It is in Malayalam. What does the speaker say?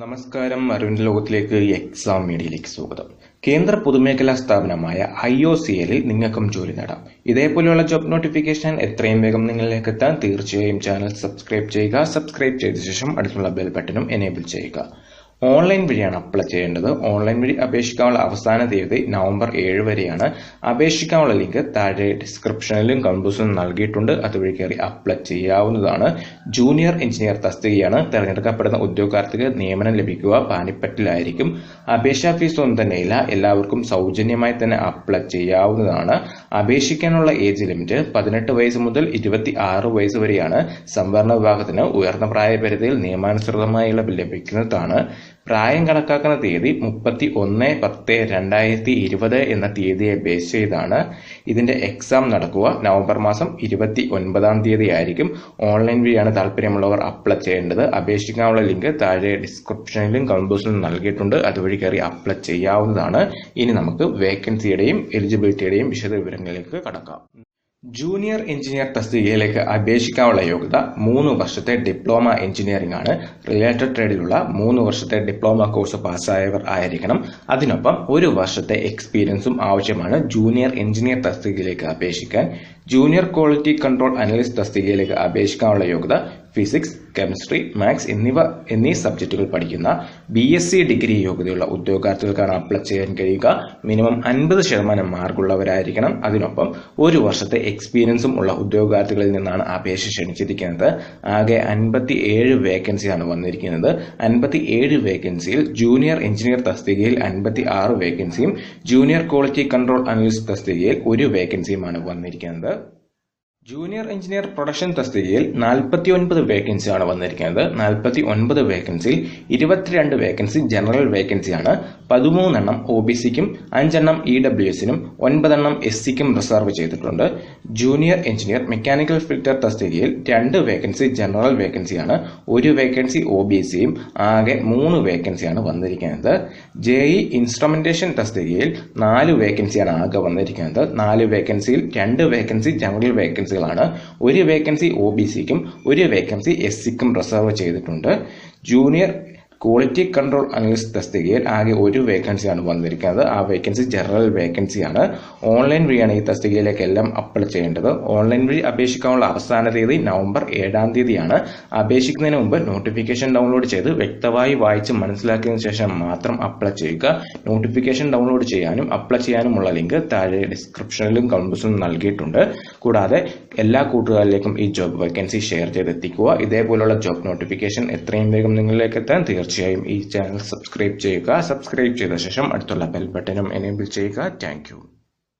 നമസ്കാരം. അരവിന്ദ് ലോകത്തിലേക്ക് എക്സാം മീഡിയയിലേക്ക് സ്വാഗതം. കേന്ദ്ര പൊതുമേഖലാ സ്ഥാപനമായ ഐ ഒ സി എല്ലിൽ നിങ്ങൾക്കും ജോലി നേടാം. ഇതേപോലെയുള്ള ജോബ് നോട്ടിഫിക്കേഷൻ എത്രയും വേഗം നിങ്ങളിലേക്ക് എത്താൻ തീർച്ചയായും ചാനൽ സബ്സ്ക്രൈബ് ചെയ്യുക. സബ്സ്ക്രൈബ് ചെയ്ത ശേഷം അടുത്തുള്ള ബെൽ ബട്ടണും എനേബിൾ ചെയ്യുക. ഓൺലൈൻ വഴിയാണ് അപ്ലൈ ചെയ്യേണ്ടത്. ഓൺലൈൻ വഴി അപേക്ഷിക്കാനുള്ള അവസാന തീയതി നവംബർ ഏഴ് വരെയാണ്. അപേക്ഷിക്കാനുള്ള ലിങ്ക് താഴെ ഡിസ്ക്രിപ്ഷനിലും കമ്പൂസിലും നൽകിയിട്ടുണ്ട്. അതുവഴി കയറി അപ്ലൈ ചെയ്യാവുന്നതാണ്. ജൂനിയർ എഞ്ചിനീയർ തസ്തികയാണ്. തെരഞ്ഞെടുക്കപ്പെടുന്ന ഉദ്യോഗാർത്ഥിക്ക് നിയമനം ലഭിക്കുക പാനിപ്പറ്റിലായിരിക്കും. അപേക്ഷാ ഫീസ് ഒന്നും തന്നെയില്ല എല്ലാവർക്കും സൗജന്യമായി തന്നെ അപ്ലൈ ചെയ്യാവുന്നതാണ്. അപേക്ഷിക്കാനുള്ള ഏജ് ലിമിറ്റ് പതിനെട്ട് വയസ്സ് മുതൽ ഇരുപത്തി ആറ് വയസ്സ് വരെയാണ്. സംവരണ വിഭാഗത്തിന് ഉയർന്ന പ്രായപരിധിയിൽ നിയമാനുസൃതമായി ഇളവ് ലഭിക്കുന്നതാണ്. പ്രായം കണക്കാക്കുന്ന തീയതി മുപ്പത്തി ഒന്ന് പത്ത് രണ്ടായിരത്തി ഇരുപത് എന്ന തീയതിയെ ബേസ് ചെയ്താണ്. ഇതിന്റെ എക്സാം നടക്കുക. നവംബർ മാസം ഇരുപത്തി ഒൻപതാം തീയതി ആയിരിക്കും. ഓൺലൈൻ വഴിയാണ് താല്പര്യമുള്ളവർ അപ്ലൈ ചെയ്യേണ്ടത്. അപേക്ഷിക്കാനുള്ള ലിങ്ക് താഴെ ഡിസ്ക്രിപ്ഷനിലും കമ്പോസിലും നൽകിയിട്ടുണ്ട്. അതുവഴി കയറി അപ്ലൈ ചെയ്യാവുന്നതാണ്. ഇനി നമുക്ക് വേക്കൻസിയുടെയും എലിജിബിലിറ്റിയുടെയും വിശദ വിവരങ്ങളിലേക്ക് കടക്കാം. ജൂനിയർ എഞ്ചിനീയർ തസ്തികയിലേക്ക് അപേക്ഷിക്കാനുള്ള യോഗ്യത മൂന്ന് വർഷത്തെ ഡിപ്ലോമ എഞ്ചിനീയറിംഗ് ആണ്. റിലേറ്റഡ് ട്രേഡിലുള്ള മൂന്ന് വർഷത്തെ ഡിപ്ലോമ കോഴ്സ് പാസ്സായവർ ആയിരിക്കണം. അതിനൊപ്പം ഒരു വർഷത്തെ എക്സ്പീരിയൻസും ആവശ്യമാണ് ജൂനിയർ എഞ്ചിനീയർ തസ്തികയിലേക്ക് അപേക്ഷിക്കാൻ. ജൂനിയർ ക്വാളിറ്റി കൺട്രോൾ അനലിസ്റ്റ് തസ്തികയിലേക്ക് അപേക്ഷിക്കാനുള്ള യോഗ്യത ഫിസിക്സ് കെമിസ്ട്രി മാത്സ് എന്നിവ എന്നീ സബ്ജക്റ്റുകൾ പഠിക്കുന്ന ബി എസ് സി ഡിഗ്രി യോഗ്യതയുള്ള ഉദ്യോഗാർത്ഥികൾക്കാണ് അപ്ലൈ ചെയ്യാൻ കഴിയുക. മിനിമം അൻപത് ശതമാനം മാർക്കുള്ളവരായിരിക്കണം. അതിനൊപ്പം ഒരു വർഷത്തെ എക്സ്പീരിയൻസും ഉള്ള ഉദ്യോഗാർത്ഥികളിൽ നിന്നാണ് അപേക്ഷ ക്ഷണിച്ചിരിക്കുന്നത്. ആകെ അൻപത്തി ഏഴ് വേക്കൻസിയാണ് വന്നിരിക്കുന്നത്. അൻപത്തി ഏഴ് വേക്കൻസിയിൽ ജൂനിയർ എഞ്ചിനീയർ തസ്തികയിൽ അൻപത്തി ആറ് വേക്കൻസിയും ജൂനിയർ ക്വാളിറ്റി കൺട്രോൾ അനലിസ്റ്റ് തസ്തികയിൽ ഒരു വേക്കൻസിയുമാണ് വന്നിരിക്കുന്നത്. ജൂനിയർ എഞ്ചിനീയർ പ്രൊഡക്ഷൻ തസ്തികയിൽ നാൽപ്പത്തി ഒൻപത് വേക്കൻസിയാണ് വന്നിരിക്കുന്നത്. നാൽപ്പത്തി ഒൻപത് വേക്കൻസിയിൽ ഇരുപത്തിരണ്ട് വേക്കൻസി ജനറൽ വേക്കൻസിയാണ് പതിമൂന്നെണ്ണം ഒ ബി സിക്കും അഞ്ചെണ്ണം ഇ ഡബ്ല്യു എസിനും ഒൻപതെണ്ണം എസ് സിക്കും റിസർവ് ചെയ്തിട്ടുണ്ട്. ജൂനിയർ എഞ്ചിനീയർ മെക്കാനിക്കൽ ഫിൽറ്റർ തസ്തികയിൽ രണ്ട് വേക്കൻസി ജനറൽ വേക്കൻസിയാണ് ഒരു വേക്കൻസി ഒ ബി സിയും ആകെ മൂന്ന് വേക്കൻസിയാണ് വന്നിരിക്കുന്നത്. ജെ ഇ ഇൻസ്ട്രുമെന്റേഷൻ തസ്തികയിൽ നാല് വേക്കൻസിയാണ് ആകെ വന്നിരിക്കുന്നത്. നാല് വേക്കൻസിയിൽ രണ്ട് വേക്കൻസി ജനറൽ വേക്കൻസി വേക്കൻസികളാണ് ഒരു വേക്കൻസി ഒ ബി സിക്കും ഒരു വേക്കൻസി എസ് സിക്കും റിസർവ് ചെയ്തിട്ടുണ്ട്. ജൂനിയർ ക്വാളിറ്റി കൺട്രോൾ അനലിസ്റ്റ് തസ്തികയിൽ ആകെ ഒരു വേക്കൻസി ആണ് വന്നിരിക്കുന്നത്. ആ വേക്കൻസി ജനറൽ വേക്കൻസിയാണ് ഓൺലൈൻ വഴിയാണ് ഈ തസ്തികയിലേക്ക് എല്ലാം അപ്ലൈ ചെയ്യേണ്ടത്. ഓൺലൈൻ വഴി അപേക്ഷിക്കാനുള്ള അവസാന തീയതി നവംബർ ഏഴാം തീയതിയാണ്. അപേക്ഷിക്കുന്നതിന് മുമ്പ് നോട്ടിഫിക്കേഷൻ ഡൗൺലോഡ് ചെയ്ത് വ്യക്തമായി വായിച്ച് മനസ്സിലാക്കിയതിനു ശേഷം മാത്രം അപ്ലൈ ചെയ്യുക. നോട്ടിഫിക്കേഷൻ ഡൗൺലോഡ് ചെയ്യാനും അപ്ലൈ ചെയ്യാനുമുള്ള ലിങ്ക് താഴെ ഡിസ്ക്രിപ്ഷനിലും കമ്പസിലും നൽകിയിട്ടുണ്ട്. കൂടാതെ എല്ലാ കൂട്ടുകാരിലേക്കും ഈ ജോബ് വേക്കൻസി ഷെയർ ചെയ്തെത്തിക്കുക. ഇതേപോലുള്ള ജോബ് നോട്ടിഫിക്കേഷൻ എത്രയും വേഗം നിങ്ങളിലേക്ക് എത്താൻ തീർച്ചയായും ഈ ചാനൽ സബ്സ്ക്രൈബ് ചെയ്യുക. സബ്സ്ക്രൈബ് ചെയ്ത ശേഷം അടുത്തുള്ള ബെൽ ബട്ടനും എനേബിൾ ചെയ്യുക. താങ്ക്